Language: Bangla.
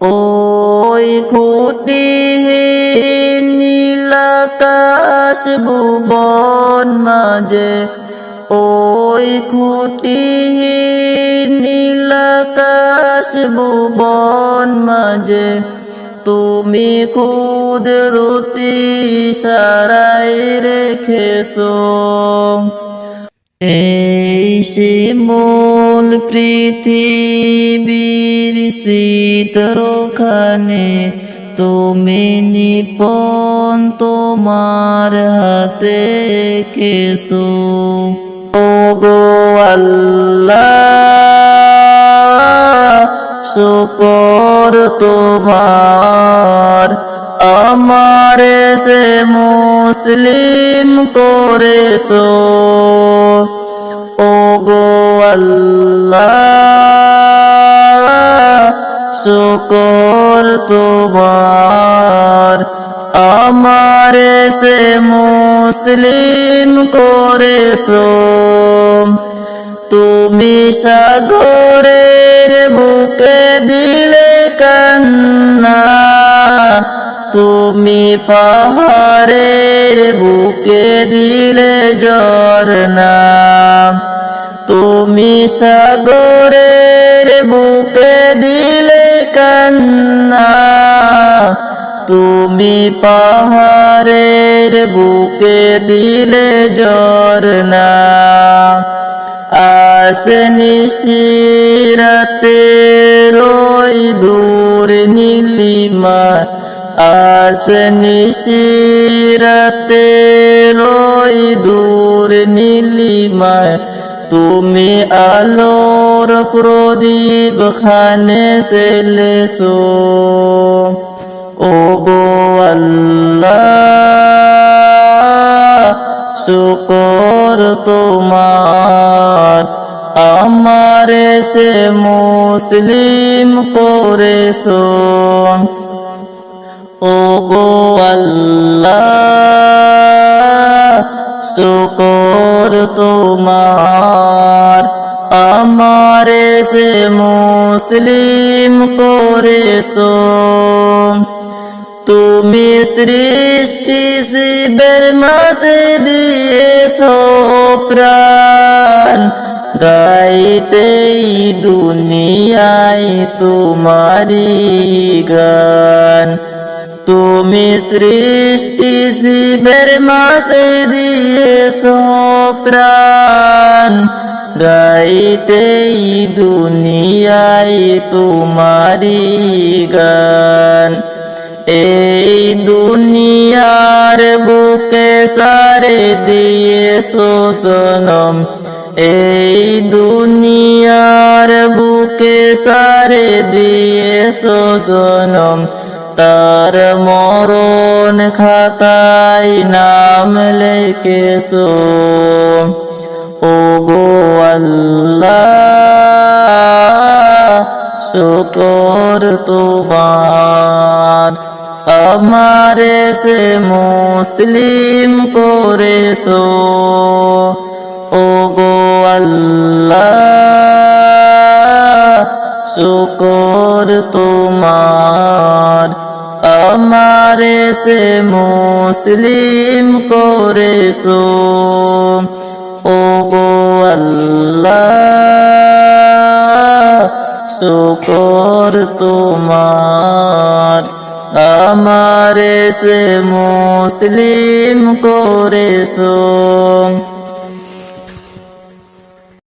ওই খুঁটিহীন নীলাকাশ ভুবন মাঝে। ওই খুঁটিহীন নীলাকাশ ভুবন মাঝে। তুমি খুদরতি সারাই রেখেছো। এই শিমুল পৃথিবীর শীতরখানে তুমি নিপন তোমার হাতে কেসো। গো আল্লাহ, শুকর তোমার। আমার সে মুসলিম করেছ। ও গো আল্লাহ, শুকর তোমার। আমার সে মুসলিম করেছ। তুমি সাগরের বুকে দিলে কান্না। তুমি পাহাড়ের বুকে দিলে ঝরনা তুমি সাগরের বুকে দিলে কান্না, তুমি পাহাড়ের বুকে দিলে ঝরনা আসনি শিরাতে রই দূর নীলিমা আসনি শিরাতে রই দূর নীলিমা আলোর প্রদীপ খানে সেলেসো। ও গো আল্লাহ, শুকর তোমার। আমারে সে মুসলিম করেছ। ও গো আল্লাহ, শুকর তোমার। আমারে সে মুসলিম করেছ। তুমি সৃষ্টি শিবের মাঝে দিয়েছ প্রাণ। গাইতেই দুনিয়ায় তোমারি গান। তুমি সৃষ্টি শিবের মাঝে দিয়েছ প্রাণ। গাইতেই দুনিয়ায় তোমারি গান। এই দুনিয়ার বুকে সারে দিয়েছ সনম এই দুনিয়ার বুকে সারে দিয়েছ সনম তার মরণ খাতায় নাম লেখেছো। ও আমারে সে মুসলিম করেছ। ও গো আল্লাহ, শুকর তোমার। আমারে সে মুসলিম করেছ। ও গো আল্লাহ, শুকর তোমার। মুসলিম করেছ